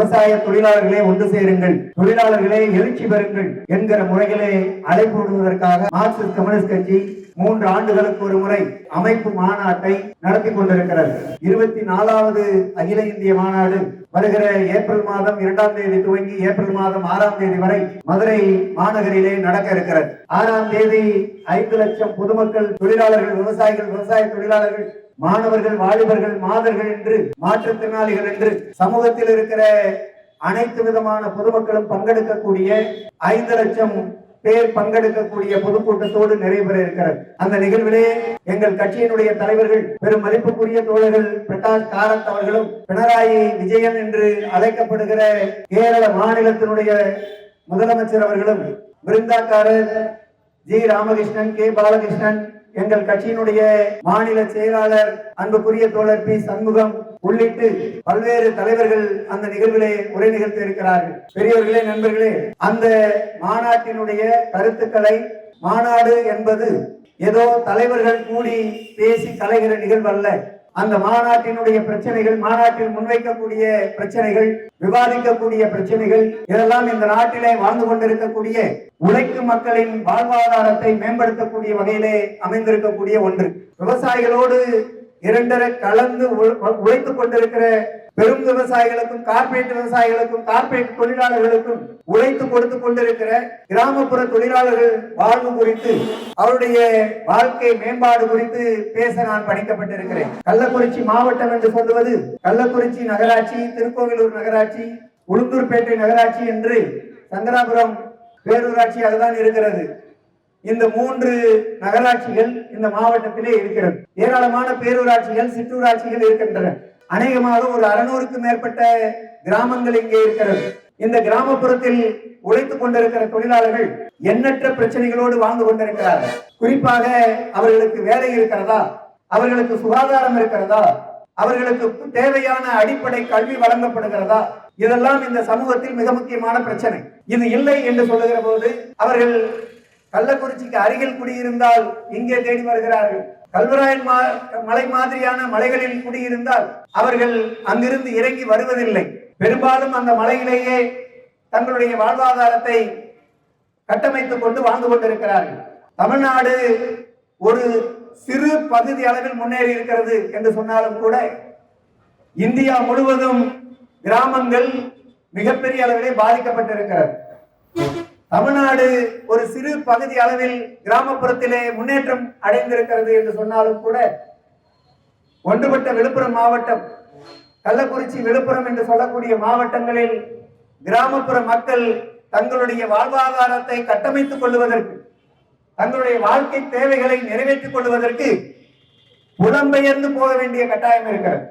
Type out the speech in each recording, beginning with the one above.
விவசாய தொழிலாளர்களே ஒன்று சேருங்கள் தொழிலாளர்களே எழுச்சி பெறுங்கள் என்கிற முறையிலே அழைப்பு விடுவதற்காக மார்க்சிஸ்ட் கம்யூனிஸ்ட் கட்சி மூன்று ஆண்டுகளுக்கு ஒரு முறை அமைப்பு மாநாட்டை நடத்தி கொண்டிருக்கிறது. இருபத்தி நாலாவது அகில இந்திய மாநாடு வருகிற ஏப்ரல் மாதம் இரண்டாம் தேதி துவங்கி ஏப்ரல் மாதம் ஆறாம் தேதி வரை மதுரை மாநகரிலே நடக்க இருக்கிறது. ஆறாம் தேதி ஐந்து லட்சம் பொதுமக்கள் தொழிலாளர்கள் விவசாயிகள் விவசாய தொழிலாளர்கள் மாணவர்கள் வாலிபர்கள் மாதர்கள் என்று மாற்றுத்திறனாளிகள் என்று சமூகத்தில் இருக்கிற அனைத்து விதமான பொதுமக்களும் பங்கெடுக்கக்கூடிய ஐந்து லட்சம் பேர் பங்கெடுக்கக்கூடிய பொதுக்கூட்டத்தோடு நிறைவேற இருக்கிறது. அந்த நிகழ்விலே எங்கள் கட்சியினுடைய தலைவர்கள் பெரும் மதிப்புக்குரிய தோழர்கள் பிரகாஷ் காரத் அவர்களும் பினராயி விஜயன் என்று அழைக்கப்படுகிற கேரள மாநிலத்தினுடைய முதலமைச்சர் அவர்களும் விருந்தாக்காரர் ஜி ராமகிருஷ்ணன் கே பாலகிருஷ்ணன் எங்கள் கட்சியினுடைய மாநில செயலாளர் அன்புக்குரிய தோழர் பி. சண்முகம் உள்ளிட்டு பல்வேறு தலைவர்கள் அந்த நிகழ்விலே உரை நிகழ்த்தி இருக்கிறார்கள். பெரியவர்களே நண்பர்களே அந்த மாநாட்டினுடைய கருத்துக்களை மாநாடு என்பது ஏதோ தலைவர்கள் கூடி பேசி கலைகிற நிகழ்வு அல்ல அந்த மாநாட்டினுடைய பிரச்சனைகள் மாநாட்டில் முன்வைக்கக்கூடிய பிரச்சனைகள் விவாதிக்கக்கூடிய பிரச்சனைகள் இதெல்லாம் இந்த நாட்டிலே வாழ்ந்து கொண்டிருக்கக்கூடிய உழைக்கும் மக்களின் வாழ்வாதாரத்தை மேம்படுத்தக்கூடிய வகையிலே அமைந்திருக்கக்கூடிய ஒன்று. விவசாயிகளோடு இரண்டரை கலந்து உழைத்துக் கொண்டிருக்கிற பெரும் விவசாயிகளுக்கும் கார்பரேட் விவசாயிகளுக்கும் கார்பரேட் தொழிலாளர்களுக்கும் உழைத்து கொடுத்து கொண்டிருக்கிற கிராமப்புற தொழிலாளர்கள் வாழ்வு குறித்து அவருடைய வாழ்க்கை மேம்பாடு குறித்து பேச நான் பணிக்கப்பட்டிருக்கிறேன். கள்ளக்குறிச்சி மாவட்டம் என்று சொல்லுவது கள்ளக்குறிச்சி நகராட்சி திருக்கோவிலூர் நகராட்சி உளுந்தூர்பேட்டை நகராட்சி என்று சங்கராபுரம் பேரூராட்சியாக தான் இருக்கிறது. இந்த மூன்று நகராட்சிகள் இந்த மாவட்டத்திலே இருக்கிறது. ஏராளமான பேரூராட்சிகள் சிற்றூராட்சிகள் இருக்கின்றன. அநேகமாக ஒரு அறுநூறுக்கு மேற்பட்ட கிராமங்கள் இங்கே இருக்கிறது. இந்த கிராமப்புறத்தில் உழைத்துக் கொண்டிருக்கிற தொழிலாளர்கள் எண்ணற்ற பிரச்சனைகளோடு வாழ்ந்து கொண்டிருக்கிறார்கள். குறிப்பாக அவர்களுக்கு வேலை இருக்கிறதா? அவர்களுக்கு சுகாதாரம் இருக்கிறதா? அவர்களுக்கு தேவையான அடிப்படை கல்வி வழங்கப்படுகிறதா? இதெல்லாம் இந்த சமூகத்தில் மிக முக்கியமான பிரச்சனை. இது இல்லை என்று சொல்லுகிற போது அவர்கள் கள்ளக்குறிச்சிக்கு அருகில் குடியிருந்தால் இங்கே தேடி வருகிறார்கள். கல்வராயன் மா- மலை மாதிரியான மலைகளில் குடியிருந்தால் அவர்கள் அங்கிருந்து இறங்கி வருவதில்லை. பெரும்பாலும் அந்த மலையிலேயே தங்களுடைய வாழ்வாதாரத்தை கட்டமைத்துக் கொண்டு வாழ்ந்து கொண்டிருக்கிறார்கள். தமிழ்நாடு ஒரு சிறு பகுதி அளவில் முன்னேறி இருக்கிறது என்று சொன்னாலும் கூட இந்தியா முழுவதும் கிராமங்கள் மிகப்பெரிய அளவிலே பாதிக்கப்பட்டிருக்கிறது. தமிழ்நாடு ஒரு சிறு பகுதி அளவில் கிராமப்புறத்திலே முன்னேற்றம் அடைந்திருக்கிறது என்று சொன்னாலும் கூட ஒன்றுபட்ட விழுப்புரம் மாவட்டம் கள்ளக்குறிச்சி விழுப்புரம் என்று சொல்லக்கூடிய மாவட்டங்களில் கிராமப்புற மக்கள் தங்களுடைய வாழ்வாதாரத்தை கட்டமைத்துக் கொள்வதற்கு தங்களுடைய வாழ்க்கை தேவைகளை நிறைவேற்றிக் கொள்வதற்கு புலம்பெயர்ந்து போக வேண்டிய கட்டாயம் இருக்கிறது.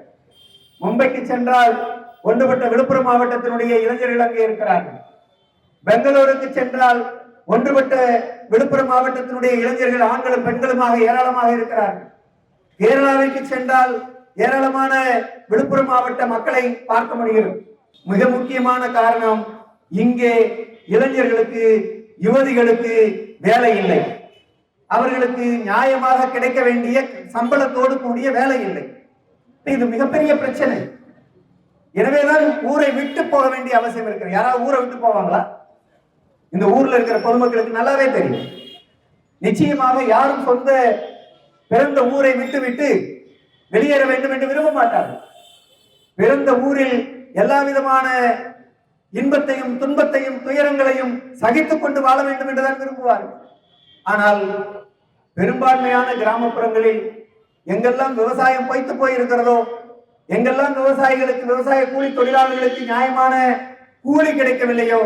மும்பைக்கு சென்றால் ஒன்றுபட்ட விழுப்புரம் மாவட்டத்தினுடைய இளைஞர்கள் அங்கே இருக்கிறார்கள். பெங்களூருக்கு சென்றால் ஒன்றுபட்ட விழுப்புரம் மாவட்டத்தினுடைய இளைஞர்கள் ஆண்களும் பெண்களுமாக ஏராளமாக இருக்கிறார்கள் கேரளாவிற்கு சென்றால் ஏராளமான விழுப்புரம் மாவட்ட மக்களை பார்க்க முடிகிறது. மிக முக்கியமான காரணம் இங்கே இளைஞர்களுக்கு யுவதிகளுக்கு வேலை இல்லை. அவர்களுக்கு நியாயமாக கிடைக்க வேண்டிய சம்பளத்தோடு கூடிய வேலை இல்லை. இது மிகப்பெரிய பிரச்சனை. எனவேதான் ஊரை விட்டு போக வேண்டிய அவசியம் இருக்கிறது. யாராவது ஊரை விட்டு போவாங்களா? இந்த ஊர்ல இருக்கிற பொதுமக்களுக்கு நல்லாவே தெரியும். நிச்சயமாக யாரும் சொந்த பிறந்த ஊரை விட்டு விட்டு வெளியேற வேண்டும் என்று விரும்ப மாட்டார்கள். பிறந்த ஊரில் எல்லா விதமான இன்பத்தையும் துன்பத்தையும் துயரங்களையும் சகித்துக் கொண்டு வாழ வேண்டும் என்றுதான் விரும்புவார்கள். ஆனால் பெரும்பான்மையான கிராமப்புறங்களில் எங்கெல்லாம் விவசாயம் பொய்த்து போயிருக்கிறதோ எங்கெல்லாம் விவசாயிகளுக்கு விவசாய கூலி தொழிலாளர்களுக்கு நியாயமான கூலி கிடைக்கவில்லையோ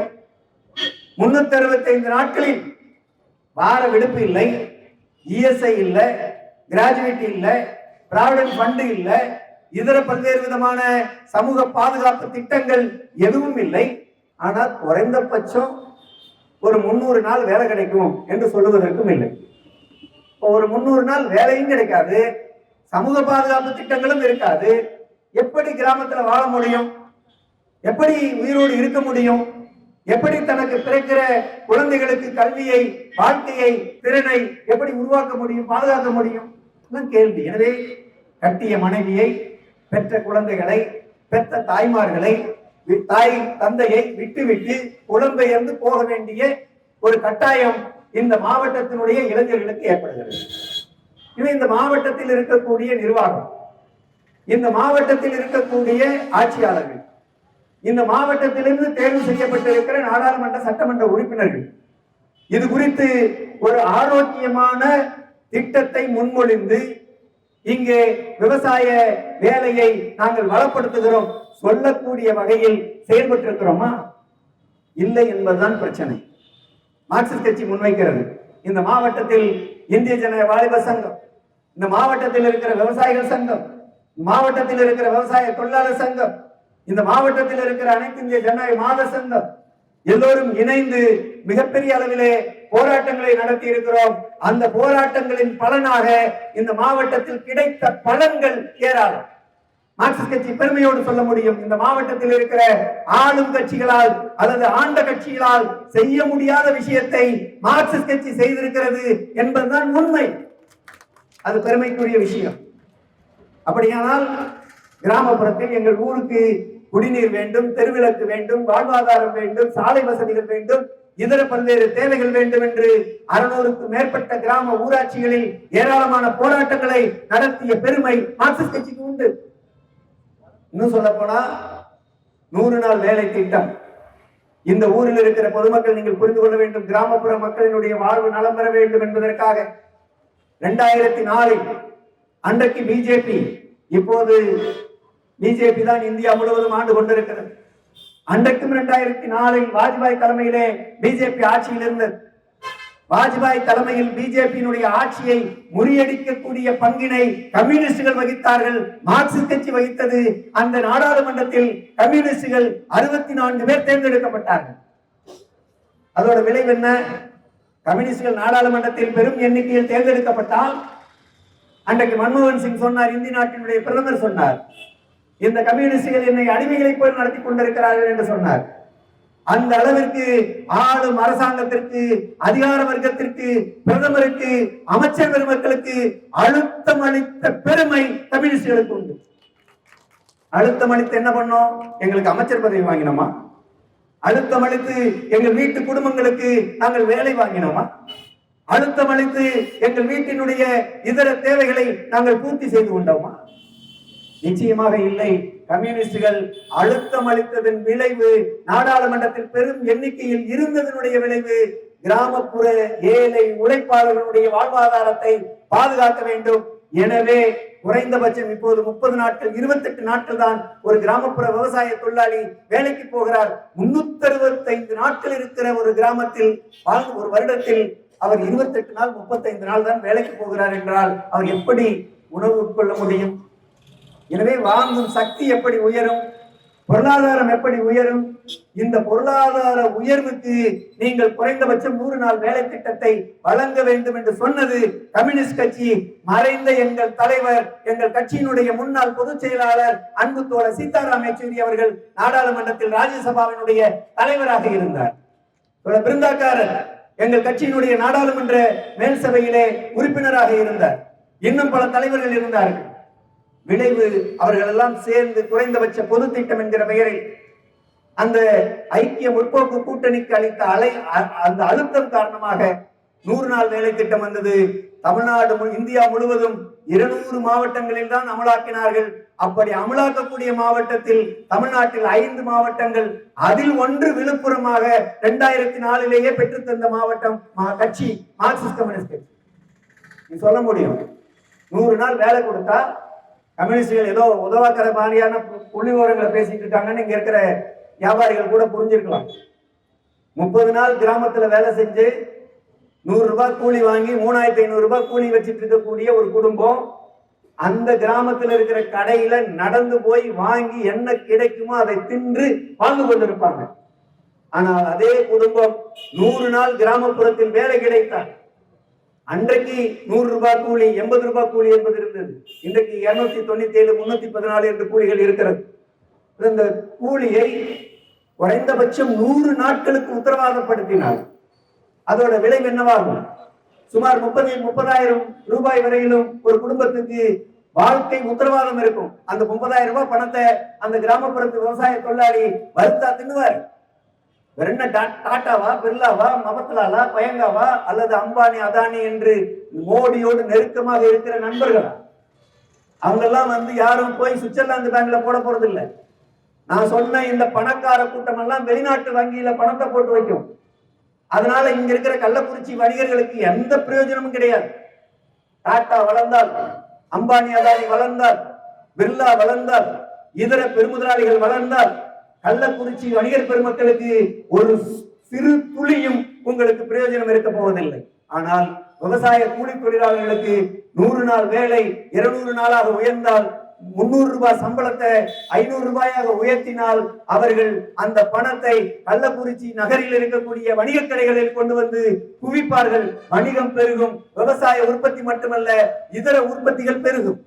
முன்னூத்தி அறுபத்தைந்து நாட்களில் வார விடுப்பு இல்லை. இஎஸ்ஐ இல்லை கிராஜுவேட் இல்லை ப்ராவிடன்ட் ஃபண்டு இல்லை இதர பல்வேறு விதமான சமூக பாதுகாப்பு திட்டங்கள் எதுவும் இல்லை. ஆனால் குறைந்தபட்சம் ஒரு முந்நூறு நாள் வேலை கிடைக்கும் என்று சொல்லுவதற்கும் இல்லை. ஒரு முந்நூறு நாள் வேலையும் கிடைக்காது சமூக பாதுகாப்பு திட்டங்களும் இருக்காது. எப்படி கிராமத்தில் வாழ முடியும்? எப்படி உயிரோடு இருக்க முடியும்? எப்படி தனக்கு பிறக்கிற குழந்தைகளுக்கு கல்வியை வாழ்க்கையை திறனை எப்படி உருவாக்க முடியும் பாதுகாக்க முடியும்? கேள்வி. எனவே கட்டிய மனைவியை பெற்ற குழந்தைகளை பெற்ற தாய்மார்களை வி- தாய் தந்தையை விட்டுவிட்டு புலம்பெயர்ந்து போக வேண்டிய ஒரு கட்டாயம் இந்த மாவட்டத்தினுடைய இளைஞர்களுக்கு ஏற்படுகிறது. இது இந்த மாவட்டத்தில் இருக்கக்கூடிய நிர்வாகம். இந்த மாவட்டத்தில் இருக்கக்கூடிய ஆட்சியாளர்கள். இந்த மாவட்டத்திலிருந்து தேர்வு செய்யப்பட்டிருக்கிற நாடாளுமன்ற சட்டமன்ற உறுப்பினர்கள். இது குறித்து ஒரு ஆரோக்கியமான திட்டத்தை முன்மொழிந்து இங்கே விவசாய வேலையை நாங்கள் வளப்படுத்துகிறோம் சொல்லக்கூடிய வகையில் செயல்பட்டிருக்கிறோமா? இல்லை என்பதுதான் பிரச்சனை. மார்க்சிஸ்ட் கட்சி முன்வைக்கிறது. இந்த மாவட்டத்தில் இந்திய ஜன வாலிப சங்கம் இந்த மாவட்டத்தில் இருக்கிற விவசாயிகள் சங்கம் மாவட்டத்தில் இருக்கிற விவசாய தொழிலாளர் சங்கம் இந்த மாவட்டத்தில் இருக்கிற அனைத்து இந்திய ஜனநாயக மாத சங்கம் எல்லோரும் இணைந்து மிகப்பெரிய அளவிலே போராட்டங்களை நடத்தி இருக்கிறோம். அந்த போராட்டங்களின் பலனாக இந்த மாவட்டத்தில் கிடைத்த பலன்கள் ஏராளம். மார்க்சிஸ்ட் கட்சி பெருமையோடு சொல்ல முடியும். இந்த மாவட்டத்தில் இருக்கிற ஆளும் கட்சிகளால் அல்லது ஆண்ட கட்சிகளால் செய்ய முடியாத விஷயத்தை மார்க்சிஸ்ட் கட்சி செய்திருக்கிறது என்பதுதான் உண்மை. அது பெருமைக்குரிய விஷயம். அப்படியானால் கிராமப்புறத்தில் எங்கள் ஊருக்கு குடிநீர் வேண்டும் தெருவிளக்கு வேண்டும் வாழ்வாதாரம் வேண்டும் சாலை வசதிகள் வேண்டும் இதர பல்வேறு தேவைகள் வேண்டும் என்று அறுநூறுக்கும் மேற்பட்ட கிராம ஊராட்சிகளில் ஏராளமான போராட்டங்களை நடத்திய பெருமை மார்க்சிஸ்ட் கட்சிக்கு உண்டு. இன்னும் சொல்ல போனா நூறு நாள் வேலை திட்டம். இந்த ஊரில் இருக்கிற பொதுமக்கள் நீங்கள் புரிந்து கொள்ள வேண்டும் கிராமப்புற மக்களினுடைய வாழ்வு நலம் பெற வேண்டும் என்பதற்காக இரண்டாயிரத்தி நாலில் அன்றைக்கு பிஜேபி இப்போது பிஜேபி தான் இந்தியா முழுவதும் ஆண்டு கொண்டிருக்கிறது. அன்றைக்கும் இரண்டாயிரத்தி நாலில் வாஜ்பாய் தலைமையிலே பிஜேபி ஆட்சியில் இருந்தது. வாஜ்பாய் தலைமையில் பிஜேபியினுடைய ஆட்சியை முறியடிக்கக்கூடிய பங்கினை கம்யூனிஸ்டுகள் வகித்தார்கள். மார்க்சிஸ்ட் கட்சி வகித்தது. அந்த நாடாளுமன்றத்தில் கம்யூனிஸ்டுகள் அறுபத்தி நான்கு பேர் தேர்ந்தெடுக்கப்பட்டார்கள். அதோட விளைவு என்ன? கம்யூனிஸ்டுகள் நாடாளுமன்றத்தில் பெரும் எண்ணிக்கையில் தேர்ந்தெடுக்கப்பட்டால் அன்றைக்கு மன்மோகன் சிங் சொன்னார் இந்தி நாட்டினுடைய பிரதமர் சொன்னார் இந்த கம்யூனிஸ்டுகள் என்னை அடிமைகளைப் போல் நடத்தி கொண்டிருக்கிறார்கள் என்று சொன்னார். அந்த அளவிற்கு ஆளும் அரசாங்கத்திற்கு அதிகார வர்க்கத்திற்கு பிரதமருக்கு அமைச்சர் பெருமக்களுக்கு அழுத்தம் அளித்த பெருமை கம்யூனிஸ்டுகளுக்கு உண்டு. அழுத்தம் அளித்து என்ன பண்ணோம்? எங்களுக்கு அமைச்சர் பதவி வாங்கினோமா? அழுத்தம் அளித்து எங்கள் வீட்டு குடும்பங்களுக்கு நாங்கள் வேலை வாங்கினோமா? அழுத்தம் அளித்து எங்கள் வீட்டினுடைய இதர தேவைகளை நாங்கள் பூர்த்தி செய்து கொண்டோமா? நிச்சயமாக இல்லை. கம்யூனிஸ்டுகள் அழுத்தம் அளித்ததன் விளைவு நாடாளுமன்றத்தில் பெரும் எண்ணிக்கையில் இருந்ததனுடைய விளைவு கிராமப்புற ஏழை உழைப்பாளர்களுடைய வாழ்வாதாரத்தை பாதுகாக்க வேண்டும். எனவே குறைந்தபட்சம் இப்போது முப்பது நாட்கள் இருபத்தெட்டு நாட்கள் தான் ஒரு கிராமப்புற விவசாய தொழிலாளி வேலைக்கு போகிறார். முன்னூத்தி அறுபத்தைந்து நாட்கள் இருக்கிற ஒரு கிராமத்தில் வாழ்ந்து ஒரு வருடத்தில் அவர் இருபத்தெட்டு நாள் முப்பத்தைந்து நாள் தான் வேலைக்கு போகிறார் என்றால் அவர் எப்படி உணவு உட்கொள்ள முடியும்? எனவே வாங்கும் சக்தி எப்படி உயரும்? பொருளாதாரம் எப்படி உயரும்? இந்த பொருளாதார உயர்வுக்கு நீங்கள் குறைந்தபட்சம் நூறு நாள் வேலை திட்டத்தை வழங்க வேண்டும் என்று சொன்னது கம்யூனிஸ்ட் கட்சி. மறைந்த எங்கள் தலைவர் எங்கள் கட்சியினுடைய முன்னாள் பொதுச் செயலாளர் அன்பு தோழர் சீதாராம் யெச்சூரி அவர்கள் நாடாளுமன்றத்தில் ராஜ்யசபாவினுடைய தலைவராக இருந்தார். பிருந்தாக்காரர் எங்கள் கட்சியினுடைய நாடாளுமன்ற மேல் சபையிலே உறுப்பினராக இருந்தார். இன்னும் பல தலைவர்கள் இருந்தார்கள். விளைவு அவர்கள் எல்லாம் சேர்ந்து குறைந்தபட்ச பொது திட்டம் என்கிற பெயரில் அந்த ஐக்கிய முற்போக்கு கூட்டணிக்கு அளித்த அலை அ- அந்த அழுத்தம் காரணமாக நூறு நாள் வேலை திட்டம் வந்தது. தமிழ்நாடு இந்தியா முழுவதும் இருநூறு மாவட்டங்களில் தான் அமலாக்கினார்கள். அப்படி அமலாக்கக்கூடிய மாவட்டத்தில் தமிழ்நாட்டில் ஐந்து மாவட்டங்கள் அதில் ஒன்று விழுப்புரமாக இரண்டாயிரத்தி நாலிலேயே பெற்றுத்தந்த மாவட்டம் மா- கட்சி மார்க்சிஸ்ட் கம்யூனிஸ்ட் கட்சி. நீ சொல்ல முடியும். நூறு நாள் வேலை கொடுத்தா கம்யூனிஸ்டுகள் ஏதோ உதவாக்கிற மாதிரியான புள்ளி விவரங்களை பேசிட்டு இருக்காங்கன்னு இங்க இருக்கிற வியாபாரிகள் கூட புரிஞ்சிருக்கலாம். முப்பது நாள் கிராமத்துல வேலை செஞ்சு நூறு ரூபாய் கூலி வாங்கி மூணாயிரத்தி ஐநூறு ரூபாய் கூலி வச்சுட்டு இருக்கக்கூடிய ஒரு குடும்பம் அந்த கிராமத்துல இருக்கிற கடையில நடந்து போய் வாங்கி என்ன கிடைக்குமோ அதை தின்று வாழ்ந்து கொண்டிருப்பாங்க. ஆனால் அதே குடும்பம் நூறு நாள் கிராமப்புறத்தில் வேலை கிடைத்தால் அன்றைக்கு நூறு ரூபாய் கூலி எண்பது ரூபாய் கூலி என்பது இருந்தது. இன்றைக்கு இருநூத்தி தொண்ணூத்தி ஏழு முன்னூத்தி பதினாலு என்று கூலிகள் இருக்கிறது. இந்த கூலியை குறைந்தபட்சம் நூறு நாட்களுக்கு உத்தரவாதப்படுத்தினார் அதோட விளைவு என்னவாகும்? சுமார் முப்பது முப்பதாயிரம் ரூபாய் வரையிலும் ஒரு குடும்பத்துக்கு வாழ்க்கை உத்தரவாதம் இருக்கும். அந்த முப்பதாயிரம் ரூபாய் பணத்தை அந்த கிராமப்புறத்து விவசாய தொழிலாளி வறுத்தா தின்னுவார். வேற என்ன டா- டாட்டாவா பிர்லாவா மபத்லாலா பயங்காவா அல்லது அம்பானி அதானி என்று மோடியோடு நெருக்கமாக இருக்கிற நண்பர்களா? அவங்கெல்லாம் வந்து யாரும் போய் சுவிட்சர்லாந்து பேங்க்ல போட போறது இல்லை நான் சொன்ன இந்த பணக்கார கூட்டம் எல்லாம் வெளிநாட்டு வங்கியில பணத்தை போட்டு வைக்கும். அதனால இங்க இருக்கிற கள்ளக்குறிச்சி வணிகர்களுக்கு எந்த பிரயோஜனமும் கிடையாது. டாட்டா வளர்ந்தால் அம்பானி அதானி வளர்ந்தால் பிர்லா வளர்ந்தால் இதர பெருமுதலாளிகள் வளர்ந்தால் கள்ளக்குறிச்சி வணிகர் பெருமக்களுக்கு ஒரு சிறு துளியும் உங்களுக்கு பிரயோஜனம் இருக்க போவதில்லை. ஆனால் விவசாய கூலி தொழிலாளர்களுக்கு நூறு நாள் வேலை இருநூறு நாளாக உயர்ந்தால் முன்னூறு ரூபாய் சம்பளத்தை ஐநூறு ரூபாயாக உயர்த்தினால் அவர்கள் அந்த பணத்தை கள்ளக்குறிச்சி நகரில் இருக்கக்கூடிய வணிகக் கடைகளில் கொண்டு வந்து குவிப்பார்கள். வணிகம் பெருகும் விவசாய உற்பத்தி மட்டுமல்ல இதர உற்பத்திகள் பெருகும்.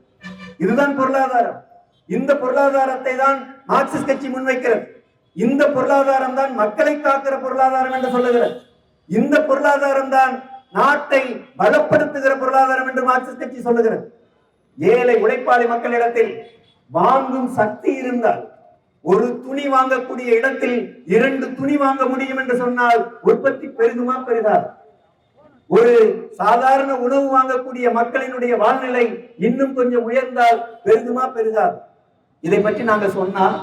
இதுதான் பொருளாதாரம். இந்த பொருளாதாரத்தை தான் மார்க்சிஸ்ட் கட்சி முன்வைக்கிறது. இந்த பொருளாதாரம் தான் மக்களை காக்கிற பொருளாதாரம் என்று சொல்லுகிறது. இந்த பொருளாதாரம் தான் நாட்டை பலப்படுத்துகிற பொருளாதாரம் என்று மார்க்சிஸ்ட் கட்சி சொல்லுகிறது. ஏழை உழைப்பாளி மக்களிடத்தில் வாங்கும் சக்தி இருந்தால் ஒரு துணி வாங்கக்கூடிய இடத்தில் இரண்டு துணி வாங்க முடியும் என்று சொன்னால் உற்பத்தி பெருகுமா பெரிதா? ஒரு சாதாரண உணவு வாங்கக்கூடிய மக்களினுடைய வாழ்நிலை இன்னும் கொஞ்சம் உயர்ந்தால் பெருகுமா பெரிதாது இதை பற்றி நாங்கள் சொன்னால்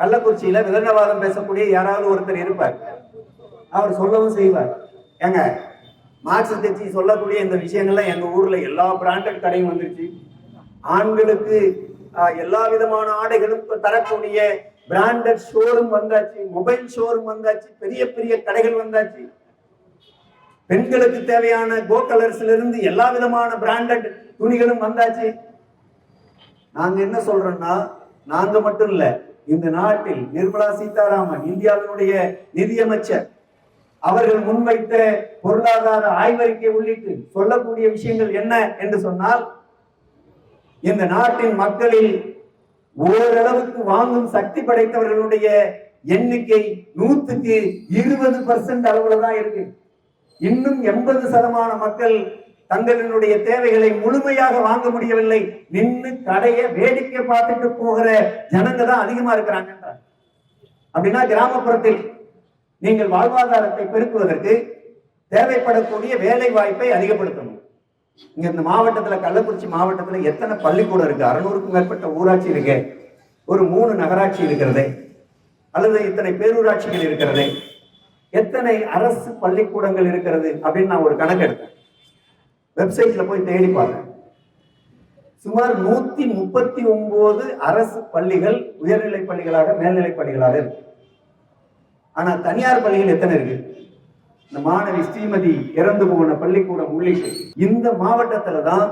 கள்ளக்குறிச்சியில விதண்டவாதம் பேசக்கூடிய யாராவது ஒருத்தர் இருப்பார். அவர் சொல்லவும் செய்வார். ஏங்க மார்க்சிஸ்ட் கட்சி சொல்லக்கூடிய இந்த விஷயங்கள்லாம் எங்க ஊர்ல எல்லா பிராண்டட் கடையும் வந்துருச்சு. ஆண்களுக்கு எல்லா விதமான ஆடைகளும் தரக்கூடிய பிராண்டட் ஷோரூம் வந்தாச்சு மொபைல் ஷோரூம் வந்தாச்சு பெரிய பெரிய கடைகள் வந்தாச்சு. பெண்களுக்கு தேவையான கோ கலர்ஸ்ல இருந்து எல்லா விதமான பிராண்டட் துணிகளும் வந்தாச்சு. நாங்க என்ன சொல்றோம்னா நாங்க மட்டும் இல்ல இந்த நாட்டில் நிர்மலா சீதாராமன் இந்தியாவினுடைய நிதியமைச்சர் அவர்கள் முன்வைத்த பொருளாதார ஆய்வறிக்கை உள்ளிட்டு சொல்லக்கூடிய விஷயங்கள் என்ன என்று சொன்னால் இந்த நாட்டின் மக்களில் ஓரளவுக்கு வாங்கும் சக்தி படைத்தவர்களுடைய எண்ணிக்கை நூத்துக்கு இருபது பர்சன்ட் அளவுல தான் இருக்கு. இன்னும் எண்பது சதமான மக்கள் தங்களினுடைய தேவைகளை முழுமையாக வாங்க முடியவில்லை. நின்று கடையை வேடிக்கை பார்த்துட்டு போகிற ஜனங்க தான் அதிகமா இருக்கிறாங்க அப்படின்னா கிராமப்புறத்தில் நீங்கள் வாழ்வாதாரத்தை பெருக்குவதற்கு தேவைப்படக்கூடிய வேலை வாய்ப்பை அதிகப்படுத்தணும். இங்க இந்த மாவட்டத்துல கள்ளக்குறிச்சி மாவட்டத்துல எத்தனை பள்ளிக்கூடம் இருக்கு? அறுநூறுக்கும் மேற்பட்ட ஊராட்சி இருக்கு. ஒரு மூணு நகராட்சி இருக்கிறது. அல்லது இத்தனை பேரூராட்சிகள் இருக்கிறது. எத்தனை அரசு பள்ளிக்கூடங்கள் இருக்கிறது அப்படின்னு நான் ஒரு கணக்கு எடுத்தேன். வெப்சைட்ல போய் தேடி பாருங்க. சுமார் நூத்தி முப்பத்தி ஒன்பது அரசு பள்ளிகள் உயர்நிலை பள்ளிகளாக மேல்நிலை பள்ளிகளாக இருக்கு. ஆனா தனியார் பள்ளிகள் எத்தனை இருக்கு? இந்த மாணவி ஸ்ரீமதி இறந்து போன பள்ளிக்கூடம் உள்ளிட்டு இந்த மாவட்டத்துல தான்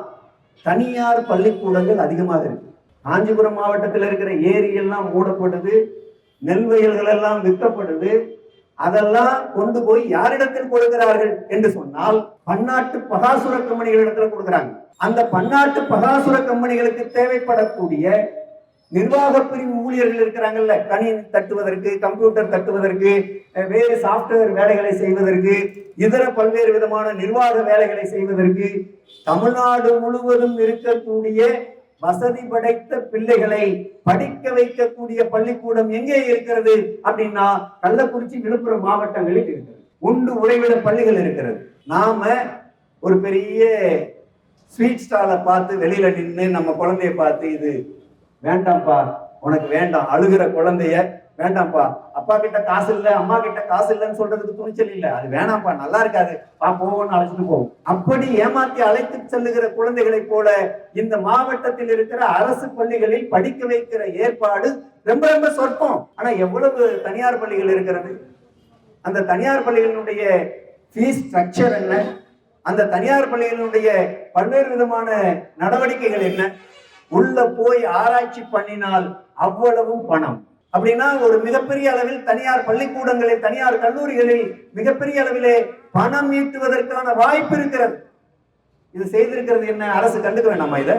தனியார் பள்ளிக்கூடங்கள் அதிகமாக இருக்கு. காஞ்சிபுரம் மாவட்டத்தில் இருக்கிற ஏரி எல்லாம் மூடப்படுது நெல் வயல்கள் எல்லாம் விற்கப்படுது அதெல்லாம் கொண்டு போய் யாரிடத்தில் கொடுக்கிறார்கள் என்று சொன்னால் பன்னாட்டு பகாசுர கம்பெனிகளிடத்தில் கொடுக்கிறாங்க. அந்த பன்னாட்டு பகாசுர கம்பெனிகளுக்கு தேவைப்படக்கூடிய நிர்வாக பிரிவு ஊழியர்கள் இருக்கிறாங்கல்ல கணினி தட்டுவதற்கு கம்ப்யூட்டர் தட்டுவதற்கு வேறு சாஃப்ட்வேர் வேலைகளை செய்வதற்கு இதர பல்வேறு விதமான நிர்வாக வேலைகளை செய்வதற்கு தமிழ்நாடு முழுவதும் இருக்கக்கூடிய வசதி படைத்த பிள்ளைகளை படிக்க வைக்கக்கூடிய பள்ளிக்கூடம் எங்கே இருக்கிறது அப்படின்னா கள்ளக்குறிச்சி விழுப்புரம் மாவட்டங்களில் இருக்கிறது. உண்டு உறைவிட பள்ளிகள் இருக்கிறது. நாம ஒரு பெரிய ஸ்வீட் ஸ்டாலை பார்த்து வெளியில நின்று நம்ம குழந்தைய பார்த்து இது வேண்டாம்ப்பா உனக்கு வேண்டாம் அழுகிற குழந்தைய வேண்டாம்ப்பா. அப்பா கிட்ட காசு இல்ல அம்மா கிட்ட காசு இல்லைன்னு சொல்றதுக்கு துணிச்சல் இல்ல. அது வேணாம்ப்பா நல்லா இருக்காது. பா போவோம்னு அழைச்சிட்டு போவோம். அப்படி ஏமாத்தி அழைத்து செல்லுகிற குழந்தைகளைப் போல இந்த மாவட்டத்தில் இருக்கிற அரசு பள்ளிகளில் படிக்க வைக்கிற ஏற்பாடு ரொம்ப ரொம்ப சொற்பம். ஆனா எவ்வளவு தனியார் பள்ளிகள் இருக்கிறது? அந்த தனியார் பள்ளிகளினுடைய ஃபீஸ் ஸ்ட்ரக்சர் என்ன? அந்த தனியார் பள்ளிகளினுடைய பல்வேறு விதமான நடவடிக்கைகள் என்ன? உள்ள போய் ஆராய்ச்சி பண்ணினால் அவ்வளவும் பணம். அப்படின்னா ஒரு மிகப்பெரிய அளவில் தனியார் பள்ளிக்கூடங்களில் தனியார் கல்லூரிகளில் மிகப்பெரிய அளவிலே பணம் ஈட்டுவதற்கான வாய்ப்பு இருக்கிறது. இது செய்திருக்கிறது என்ன? அரசு கண்டுக்க வேண்டாமா இதை?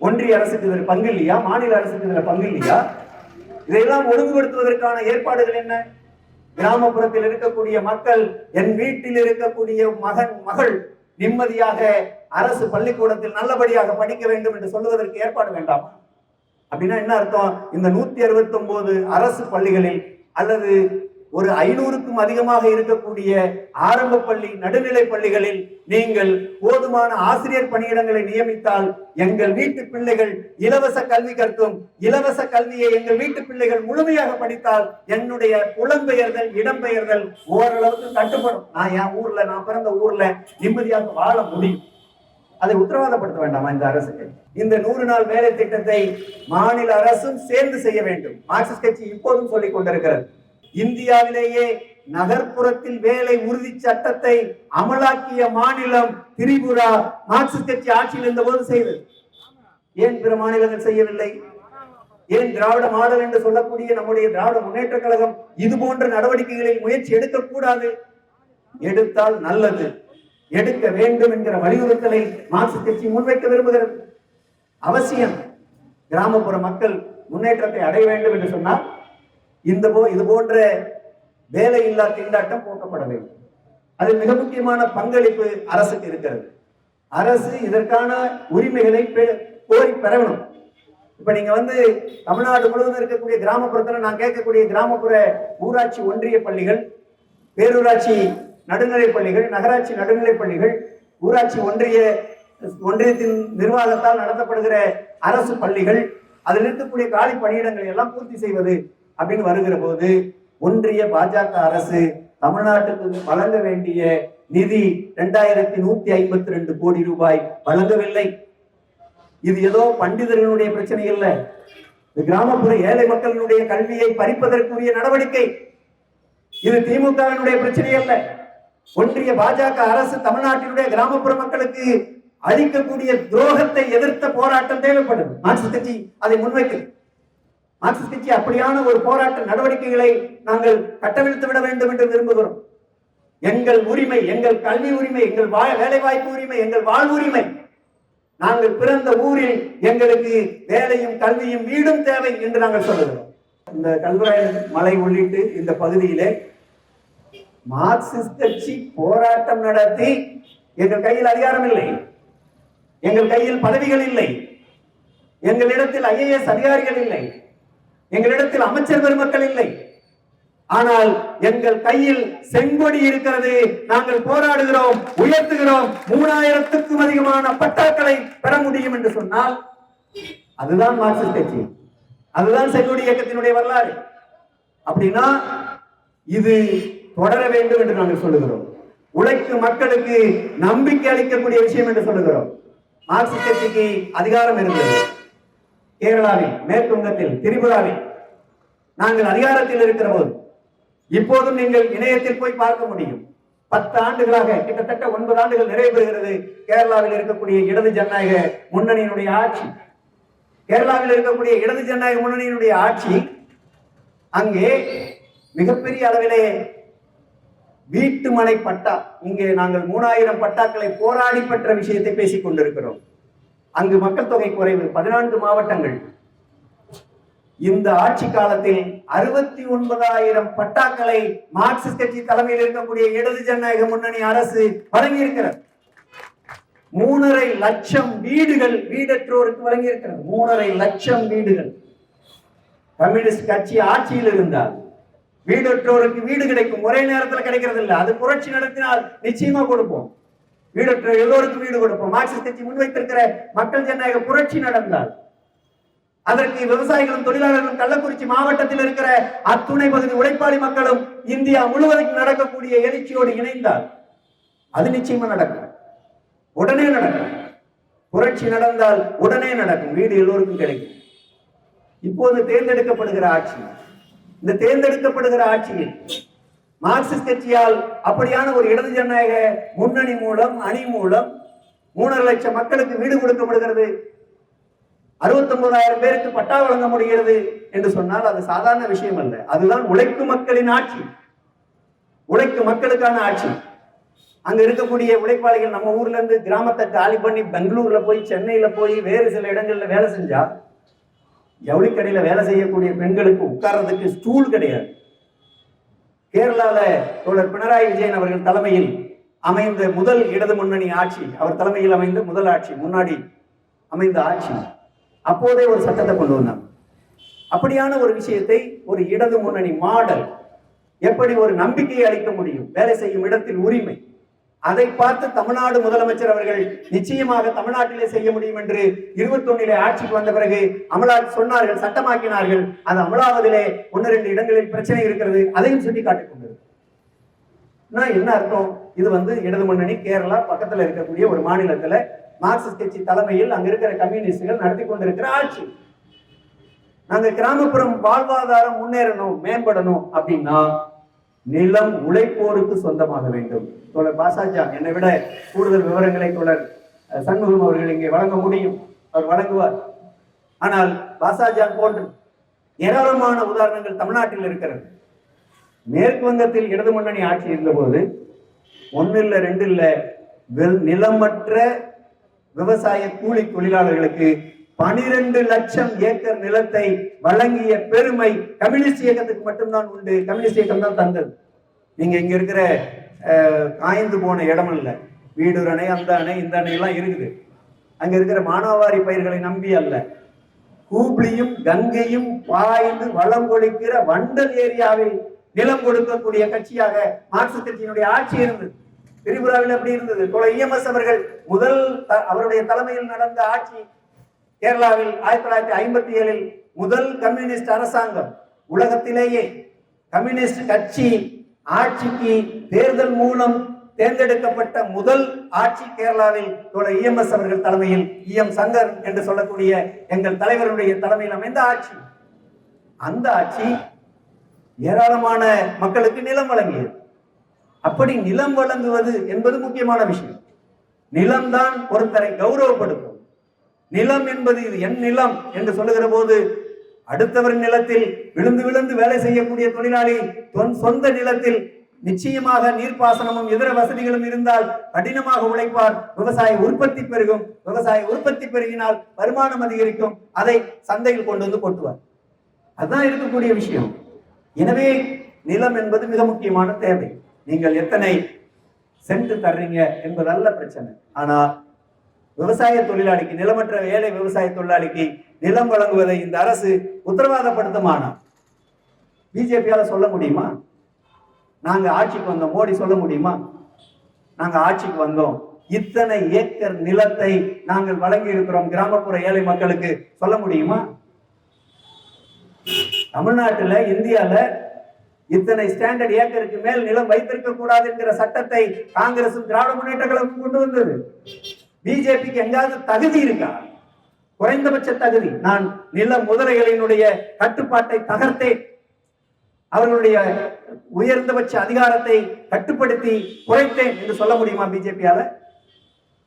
ஒன்றிய அரசுக்கு இதில் பங்கு இல்லையா? மாநில அரசுக்கு இதில் பங்கு இல்லையா? இதையெல்லாம் ஒழுங்குபடுத்துவதற்கான ஏற்பாடுகள் என்ன? கிராமப்புறத்தில் இருக்கக்கூடிய மக்கள் என் வீட்டில் இருக்கக்கூடிய மகன் மகள் நிம்மதியாக அரசு பள்ளிக்கூடத்தில் நல்லபடியாக படிக்க வேண்டும் என்று சொல்லுவதற்கு ஏற்பாடு வேண்டாமா? அப்படின்னா என்ன அர்த்தம்? இந்த நூத்தி அறுபத்தி ஒன்பது அரசு பள்ளிகளில் அல்லது ஒரு ஐநூறுக்கும் அதிகமாக இருக்கக்கூடிய ஆரம்ப பள்ளி நடுநிலை பள்ளிகளில் நீங்கள் போதுமான ஆசிரியர் பணியிடங்களை நியமித்தால் எங்கள் வீட்டு பிள்ளைகள் இலவச கல்வி கற்கும் இலவச கல்வியை எங்கள் வீட்டு பிள்ளைகள் முழுமையாக படித்தால் என்னுடைய புலம்பெயர்தல் இடம்பெயர்தல் ஓரளவுக்கு கட்டுப்படும். நான் என் ஊர்ல நான் பிறந்த ஊர்ல நிம்மதியாக வாழ முடியும். அதை உத்தரவாதப்படுத்த வேண்டாமா இந்த அரசுக்கு? இந்த நூறு நாள் வேலை திட்டத்தை மாநில அரசும் சேர்ந்து செய்ய வேண்டும். மார்க்சிஸ்ட் கட்சி இப்போதும் சொல்லிக் கொண்டிருக்கிறது. இந்தியாவிலேயே நகர்ப்புறத்தில் வேலை உறுதி சட்டத்தை அமலாக்கிய மாநிலம் திரிபுரா மார்க்சிஸ்ட் கட்சி ஆட்சியில் இருந்த போது செய்தது. ஏன் பிற மாநிலங்கள் செய்யவில்லை? ஏன் திராவிட மாடல் என்று சொல்லக்கூடிய நம்முடைய திராவிட முன்னேற்ற கழகம் இது போன்ற நடவடிக்கைகளில் முயற்சி எடுக்கக்கூடாது? எடுத்தால் நல்லது. எடுக்க வேண்டும் என்கிற வலியுறுத்தலை மார்க்சிஸ்ட் கட்சி முன்வைக்க விரும்புகிறது. அவசியம் கிராமப்புற மக்கள் முன்னேற்றத்தை அடைய வேண்டும் என்று சொன்னால் இந்த போ இது போன்ற வேலையில்லா திண்டாட்டம் போக்கப்பட வேண்டும். அது மிக முக்கியமான பங்களிப்பு அரசுக்கு இருக்கிறது. அரசு இதற்கான உரிமைகளை பெ- கோரி பெறணும். இப்ப நீங்க வந்து தமிழ்நாடு முழுவதும் இருக்கக்கூடிய கிராமப்புறத்துல நான் கேட்கக்கூடிய கிராமப்புற ஊராட்சி ஒன்றிய பள்ளிகள் பேரூராட்சி நடுநிலை பள்ளிகள் நகராட்சி நடுநிலை பள்ளிகள் ஊராட்சி ஒன்றிய ஒன்றியத்தின் நிர்வாகத்தால் நடத்தப்படுகிற அரசு பள்ளிகள் அதில் இருக்கக்கூடிய காலி பணியிடங்களை எல்லாம் பூர்த்தி செய்வது அப்படின்னு வருகிற போது ஒன்றிய பாஜக அரசு தமிழ்நாட்டுக்கு வழங்க வேண்டிய நிதி இரண்டாயிரத்தி நூத்தி ஐம்பத்தி ரெண்டு கோடி ரூபாய் வழங்கவில்லை. இது ஏதோ பண்டிதர்களுடைய பிரச்சனை இல்ல. இது கிராமப்புற ஏழை மக்களினுடைய கல்வியை பறிப்பதற்குரிய நடவடிக்கை. இது திமுகவினுடைய பிரச்சனை அல்ல. ஒன்றிய பாஜக அரசு தமிழ்நாட்டினுடைய கிராமப்புற மக்களுக்கு அளிக்கக்கூடிய துரோகத்தை எதிர்த்த போராட்டம் தேவைப்படும் மார்க்சிஸ்ட் கட்சி அதை முன்வைக்கிறது மார்க்சிஸ்ட் கட்சி அப்படியான ஒரு போராட்ட நடவடிக்கைகளை நாங்கள் கட்டவிழ்த்து விட வேண்டும் என்று விரும்புகிறோம். எங்கள் உரிமை எங்கள் கல்வி உரிமை எங்கள் வேலை வேலைவாய்ப்பு உரிமை எங்கள் வாழ்வுரிமை நாங்கள் பிறந்த ஊரில் எங்களுக்கு வேலையும் கல்வியும் வீடும் தேவை என்று நாங்கள் சொல்லுகிறோம். இந்த கல்வராயன் மலை உள்ளிட்டு இந்த பகுதியிலே மார்க்சிஸ்ட் கட்சி போராட்டம் நடத்தி எங்கள் கையில் அதிகாரம் இல்லை. எங்கள் கையில் பதவிகள் இல்லை. எங்களிடத்தில் ஐஏஎஸ் அதிகாரிகள் இல்லை. எங்களிடத்தில் அமைச்சர் பெருமக்கள் இல்லை. ஆனால் எங்கள் கையில் செங்கொடி இருக்கிறது. நாங்கள் போராடுகிறோம் உயர்த்துகிறோம். மூணாயிரத்துக்கும் அதிகமான பட்டாக்களை பெற முடியும் என்று சொன்னால் அதுதான் மார்க்சிஸ்ட் கட்சி. அதுதான் செங்கொடி இயக்கத்தினுடைய வரலாறு. அப்படின்னா இது தொடர வேண்டும் என்று நாங்கள் சொல்லுகிறோம். உழைக்கும் மக்களுக்கு நம்பிக்கை அளிக்கக்கூடிய விஷயம் என்று சொல்லுகிறோம். மார்க்சிஸ்ட் கட்சிக்கு அதிகாரம் இருந்தது. கேரளாவில் மேற்குங்கத்தில் திரிபுராவில் நாங்கள் அதிகாரத்தில் இருக்கிற போது இப்போதும் நீங்கள் இணையத்தில் போய் பார்க்க முடியும். பத்து ஆண்டுகளாக கிட்டத்தட்ட ஒன்பது ஆண்டுகள் நிறைவேறுகிறது கேரளாவில் இருக்கக்கூடிய இடது ஜனநாயக முன்னணியினுடைய ஆட்சி. கேரளாவில் இருக்கக்கூடிய இடது ஜனநாயக முன்னணியினுடைய ஆட்சி அங்கே மிகப்பெரிய அளவிலே வீட்டு மனை பட்டா இங்கே நாங்கள் மூணாயிரம் பட்டாக்களை போராடி பெற்ற விஷயத்தை பேசிக் கொண்டிருக்கிறோம். அங்கு மக்கள் தொகை குறைவு பதினான்கு மாவட்டங்கள். இந்த ஆட்சி காலத்தில் அறுபத்தி ஒன்பதாயிரம் பட்டாக்களை மார்க்சிஸ்ட் கட்சி தலைமையில் இருக்கக்கூடிய இடது ஜனநாயக முன்னணி அரசு வழங்கியிருக்கிறது. மூணரை லட்சம் வீடுகள் வீடற்றோருக்கு வழங்கியிருக்கிறது. மூணரை லட்சம் வீடுகள். கம்யூனிஸ்ட் கட்சி ஆட்சியில் இருந்தால் வீடற்றோருக்கு வீடு கிடைக்கும். ஒரே நேரத்தில் கிடைக்கிறது இல்லை அது புரட்சி நடத்தினால் நிச்சயமா கொடுப்போம். வீடற்ற எல்லோருக்கும் வீடு கொடுப்போம். மார்க்சிஸ்ட் கட்சி முன்வைத்திருக்கிற மக்கள் ஜனநாயக புரட்சி நடந்தால் அதற்கு விவசாயிகளும் தொழிலாளர்களும் கள்ளக்குறிச்சி மாவட்டத்தில் இருக்கிற அத்துணை பகுதி உழைப்பாளி மக்களும் இந்தியா முழுவதும் நடக்கக்கூடிய எழுச்சியோடு இணைந்தால் அது நிச்சயமா நடக்கும். உடனே நடக்கும். புரட்சி நடந்தால் உடனே நடக்கும். வீடு எல்லோருக்கும் கிடைக்கும். இப்போது தேர்ந்தெடுக்கப்படுகிற ஆட்சி. இந்த தேர்ந்தெடுக்கப்படுகிற ஆட்சியில் மார்க்சிஸ்ட் கட்சியால் அப்படியான ஒரு இடது ஜனநாயக முன்னணி மூலம் அணி மூலம் மூணரை லட்சம் மக்களுக்கு வீடு கொடுக்கப்படுகிறது. அறுபத்தொன்பதாயிரம் பேருக்கு பட்டா வழங்க முடிகிறது என்று சொன்னால் அது சாதாரண விஷயம் அல்ல. அதுதான் உழைக்கும் மக்களின் ஆட்சி. உழைக்கும் மக்களுக்கான ஆட்சி. அங்க இருக்கக்கூடிய உழைப்பாளிகள் நம்ம ஊர்ல இருந்து கிராமத்தை காலி பண்ணி பெங்களூர்ல போய் சென்னையில போய் வேறு சில இடங்கள்ல வேலை செஞ்சா ஜவுளிக்கடையில வேலை செய்யக்கூடிய பெண்களுக்கு உட்கார்றதுக்கு ஸ்டூல் கிடையாது. கேரளால தோழர் பினராயி விஜயன் அவர்கள் தலைமையில் அமைந்த முதல் இடது முன்னணி ஆட்சி அவர் தலைமையில் அமைந்த முதல் ஆட்சி முன்னாடி அமைந்த ஆட்சி. அப்போதே ஒரு சட்டத்தை கொண்டு வந்தாங்க. அப்படியான ஒரு விஷயத்தை ஒரு இடது முன்னணி மாடல் எப்படி ஒரு நம்பிக்கையை அளிக்க முடியும்? வேலை செய்யும் இடத்தில் உரிமை. அதை பார்த்து தமிழ்நாடு முதலமைச்சர் அவர்கள் நிச்சயமாக தமிழ்நாட்டிலே செய்ய முடியும் என்று இருபத்தொன்னிலே ஆட்சிக்கு வந்த பிறகு அமலா சொன்னார்கள் சட்டமாக்கினார்கள். அது அமலாவதிலே ஒன்று ரெண்டு இடங்களில் பிரச்சனை இருக்கிறது. அதையும் சுட்டி காட்டிக் கொண்டது நான் என்ன அர்த்தம்? இது வந்து இடது முன்னணி கேரளா பக்கத்துல இருக்கக்கூடிய ஒரு மாநிலத்துல மார்க்சிஸ்ட் கட்சி தலைமையில் அங்க இருக்கிற கம்யூனிஸ்டுகள் நடத்தி கொண்டிருக்கிற ஆட்சி. நாங்க கிராமப்புறம் வாழ்வாதாரம் முன்னேறணும் மேம்படணும் அப்படின்னா நிலம் உழைப்போருக்கு சொந்தமாக வேண்டும். தோழர் பாசாஜா என்னை விட கூடுதல் விவரங்களை தோழர் சண்முகம் அவர்கள் இங்கே வழங்க முடியும். அவர் வழங்குவார். ஆனால் பாசாஜா போன்று ஏராளமான உதாரணங்கள் தமிழ்நாட்டில் இருக்கிறது. மேற்கு வங்கத்தில் இடது முன்னணி ஆட்சி இருந்தபோது ஒன்னு இல்லை ரெண்டு இல்லை நிலமற்ற விவசாய கூலி தொழிலாளர்களுக்கு பனிரெண்டு லட்சம் ஏக்கர் நிலத்தை வழங்கிய பெருமை கம்யூனிஸ்ட் இயக்கத்துக்கு மட்டும்தான் உண்டு. கம்யூனிஸ்ட் இயக்கம் தான் தந்தது. நீங்க இங்க இருக்கிற அஹ், காய்ந்து போன இடம் இல்ல. வீடூர் அணை அந்த அணை இந்த அணை எல்லாம் இருக்குது. அங்க இருக்கிற மானாவாரி பயிர்களை நம்பி அல்ல. கூப்ளியும் கங்கையும் பாய்ந்து வளம் கொளிக்கிற வண்டல் ஏரியாவில் நிலம் கொடுக்கக்கூடிய கட்சியாக மார்க்சிஸ்ட் கட்சியினுடைய ஆட்சி இருந்தது. திரிபுராவில் அப்படி இருந்தது. தோழர் இஎம்எஸ் அவர்கள் முதல் அவருடைய தலைமையில் நடந்த ஆட்சி கேரளாவில் ஆயிரத்தி தொள்ளாயிரத்தி ஐம்பத்தி ஏழில் முதல் கம்யூனிஸ்ட் அரசாங்கம். உலகத்திலேயே கம்யூனிஸ்ட் கட்சி ஆட்சிக்கு தேர்தல் மூலம் தேர்ந்தெடுக்கப்பட்ட முதல் ஆட்சி கேரளாவில் தோழர் இஎம்எஸ் அவர்கள் தலைமையில் இஎம் சங்கர் என்று சொல்லக்கூடிய எங்கள் தலைவருடைய தலைமையில் அமைந்த ஆட்சி. அந்த ஆட்சி ஏராளமான மக்களுக்கு நிலம் வழங்கியது. அப்படி நிலம் வழங்குவது என்பது முக்கியமான விஷயம். நிலம்தான் ஒருத்தரை கௌரவப்படும் நிலம் என்பது இது என் நிலம் என்று சொல்லுகிற போது அடுத்தவரின் நிலத்தில் விழுந்து விழுந்து வேலை செய்யக்கூடிய தொழிலாளி தொன் சொந்த நிலத்தில் நிச்சயமாக நீர்ப்பாசனமும் இதர வசதிகளும் இருந்தால் கடினமாக உழைப்பார். விவசாய உற்பத்தி பெருகும். விவசாய உற்பத்தி பெருகினால் வருமானம் அதிகரிக்கும். அதை சந்தையில் கொண்டு வந்து கொட்டுவார். அதுதான் இருக்கக்கூடிய விஷயம். எனவே நிலம் என்பது மிக முக்கியமான தேவை. நீங்கள் எத்தனை சென்று தர்றீங்க என்பதல்ல பிரச்சனை. ஆனால் விவசாய தொழிலாளிக்கு நிலமற்ற ஏழை விவசாய தொழிலாளிக்கு நிலம் வழங்குவதை இந்த அரசு உத்தரவாதப்படுத்துமானா? பிஜேபியால சொல்ல முடியுமா? நாங்க ஆட்சிக்கு வந்தோம். மோடி சொல்ல முடியுமா? நாங்க ஆட்சிக்கு வந்தோம். இத்தனை ஏக்கர் நிலத்தை நாங்கள் வழங்கி இருக்கிறோம் கிராமப்புற ஏழை மக்களுக்கு சொல்ல முடியுமா? தமிழ்நாட்டுல இந்தியால இத்தனை ஸ்டாண்டர்ட் ஏக்கருக்கு மேல் நிலம் வைத்திருக்க கூடாது என்கிற சட்டத்தை காங்கிரசும் திராவிட முன்னேற்ற கழகம் கொண்டு வந்தது. பிஜேபிக்கு எங்காவது தகுதி இருக்கா? குறைந்தபட்ச தகுதி. நான் நில முதலைகளினுடைய கட்டுப்பாட்டை தகர்த்தேன். அவர்களுடைய உயர்ந்தபட்ச அதிகாரத்தை கட்டுப்படுத்தி குறைத்தேன் என்று சொல்ல முடியுமா பிஜேபியால?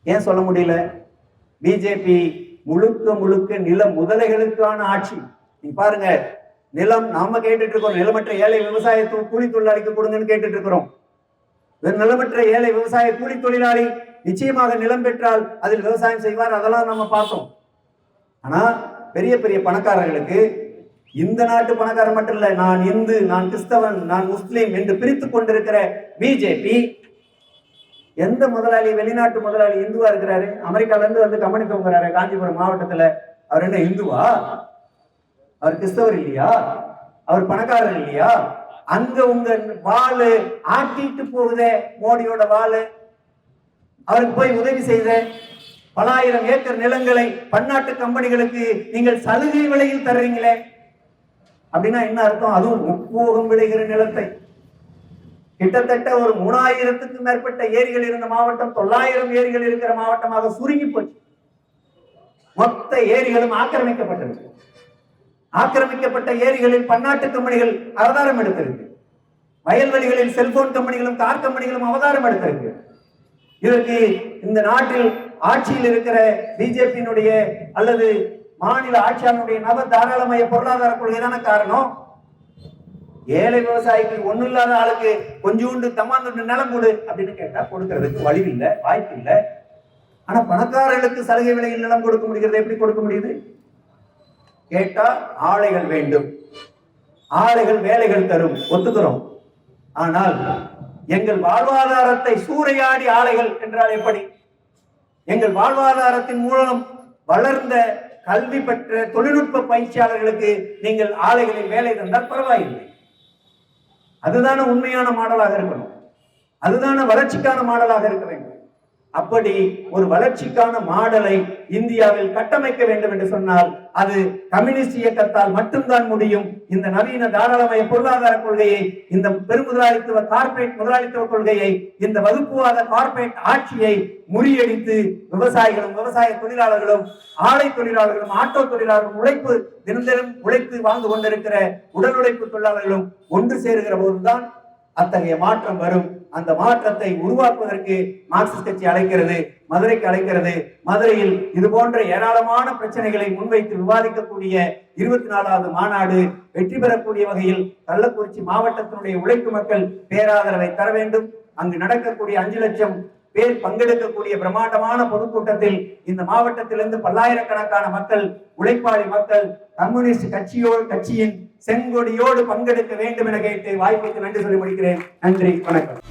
ஏன் சொல்ல முடியல? பிஜேபி முழுக்க முழுக்க நில முதலைகளுக்கான ஆட்சி. நீ பாருங்க நிலம் நாம கேட்டுட்டு இருக்கோம் நிலமற்ற ஏழை விவசாய கூலி தொழிலாளிக்கு கொடுங்கன்னு கேட்டுட்டு இருக்கிறோம் நிலமற்ற ஏழை விவசாய கூலி தொழிலாளி நிச்சயமாக நிலம் பெற்றால் அதில் விவசாயம் செய்வார். அதெல்லாம் நம்ம பார்த்தோம். ஆனா பெரிய பெரிய பணக்காரர்களுக்கு இந்த நாட்டு பணக்காரர் மட்டும் இல்லை நான் இந்து நான் கிறிஸ்தவன் நான் முஸ்லீம் என்று பிரித்து கொண்டிருக்கிற பிஜேபி எந்த முதலாளி வெளிநாட்டு முதலாளி இந்துவா இருக்கிறாரு? அமெரிக்கால இருந்து வந்து கம்பெனி தூங்குறாரு காஞ்சிபுரம் மாவட்டத்துல. அவர் என்ன இந்துவா? அவர் கிறிஸ்தவர் இல்லையா? அவர் பணக்காரர் இல்லையா? அங்க உங்க வாழு ஆட்டிட்டு போகுதே மோடியோட வாளு. அவருக்கு போய் உதவி செய்த பல ஆயிரம் ஏக்கர் நிலங்களை பன்னாட்டு கம்பெனிகளுக்கு நீங்கள் சலுகை விலையில் தர்றீங்களே? அப்படின்னா என்ன அர்த்தம்? அதுவும் முப்போகம் விளைகிற நிலத்தை. கிட்டத்தட்ட ஒரு மூணாயிரத்துக்கும் மேற்பட்ட ஏரிகள் இருந்த மாவட்டம் தொள்ளாயிரம் ஏரிகள் இருக்கிற மாவட்டமாக சுருங்கி போச்சு. மொத்த ஏரிகளும் ஆக்கிரமிக்கப்பட்டிருக்கு. ஆக்கிரமிக்கப்பட்ட ஏரிகளில் பன்னாட்டு கம்பெனிகள் அவதாரம் எடுத்திருக்கு. வயல்வெளிகளில் செல்போன் கம்பெனிகளும் கார் கம்பெனிகளும் அவதாரம் எடுத்திருக்கு. இதற்கு இந்த நாட்டில் ஆட்சியில் இருக்கிற பிஜேபியினுடைய அல்லது மாநில ஆட்சியாளனுடைய நவ தாராளமய பொருளாதார கொள்கை தானே காரணம்? ஏழை விவசாயிக்கு ஒண்ணும் இல்லாத ஆளுக்கு கொஞ்சோண்டு தமாந்து நிலம் கொடு அப்படின்னு கேட்டா கொடுக்கறதுக்கு வழி இல்லை வாய்ப்பு இல்லை ஆனா பணக்காரர்களுக்கு சலுகை விலையில் நிலம் கொடுக்க முடிகிறது எப்படி கொடுக்க முடியுது? கேட்டா ஆலைகள் வேண்டும். ஆலைகள் வேலைகள் தரும் ஒத்துக்கிறோம். ஆனால் எங்கள் வாழ்வாதாரத்தை சூறையாடி ஆலைகள் என்றால் எப்படி? எங்கள் வாழ்வாதாரத்தின் மூலம் வளர்ந்த கல்வி பெற்ற தொழில்நுட்ப பயிற்சியாளர்களுக்கு நீங்கள் ஆலைகளில் வேலை தந்தால் பரவாயில்லை. அதுதான உண்மையான மாடலாக இருக்கணும். அதுதான வளர்ச்சிக்கான மாடலாக இருக்க வேண்டும். அப்படி ஒரு வளர்ச்சிக்கான மாடலை இந்தியாவில் கட்டமைக்க வேண்டும் என்று சொன்னால் அது கம்யூனிஸ்ட் இயக்கத்தால் மட்டும்தான் முடியும். இந்த நவீன தாராளமய பொருளாதார கொள்கையை இந்த பெருமுதலாளித்துவ கார்ப்பரேட் முதலாளித்துவ கொள்கையை இந்த வகுப்புவாத கார்ப்பரேட் ஆட்சியை முறியடித்து விவசாயிகளும் விவசாய தொழிலாளர்களும் ஆலை தொழிலாளர்களும் ஆட்டோ தொழிலாளர்களும் உழைப்பு தினம் உழைத்து வாழ்ந்து கொண்டிருக்கிற உடல் உழைப்பு தொழிலாளர்களும் ஒன்று சேருகிற போதுதான் அத்தகைய மாற்றம் வரும். அந்த மாற்றத்தை உருவாக்குவதற்கு மார்க்சிஸ்ட் கட்சி அழைக்கிறது மதுரைக்கு அழைக்கிறது மதுரையில் இது போன்ற ஏராளமான பிரச்சனைகளை முன்வைத்து விவாதிக்கக்கூடிய இருபத்தி நாலாவது மாநாடு வெற்றி பெறக்கூடிய வகையில் கள்ளக்குறிச்சி மாவட்டத்தினுடைய உழைப்பு மக்கள் பேராதரவை தர வேண்டும். அங்கு நடக்கக்கூடிய அஞ்சு லட்சம் பேர் பங்கெடுக்கக்கூடிய பிரம்மாண்டமான பொதுக்கூட்டத்தில் இந்த மாவட்டத்திலிருந்து பல்லாயிரக்கணக்கான மக்கள் உழைப்பாளி மக்கள் கம்யூனிஸ்ட் கட்சியோடு கட்சியின் செங்கொடியோடு பங்கெடுக்க வேண்டும் என கேட்டு வாய்ப்புக்கு நன்றி சொல்லி முடிக்கிறேன் நன்றி வணக்கம்.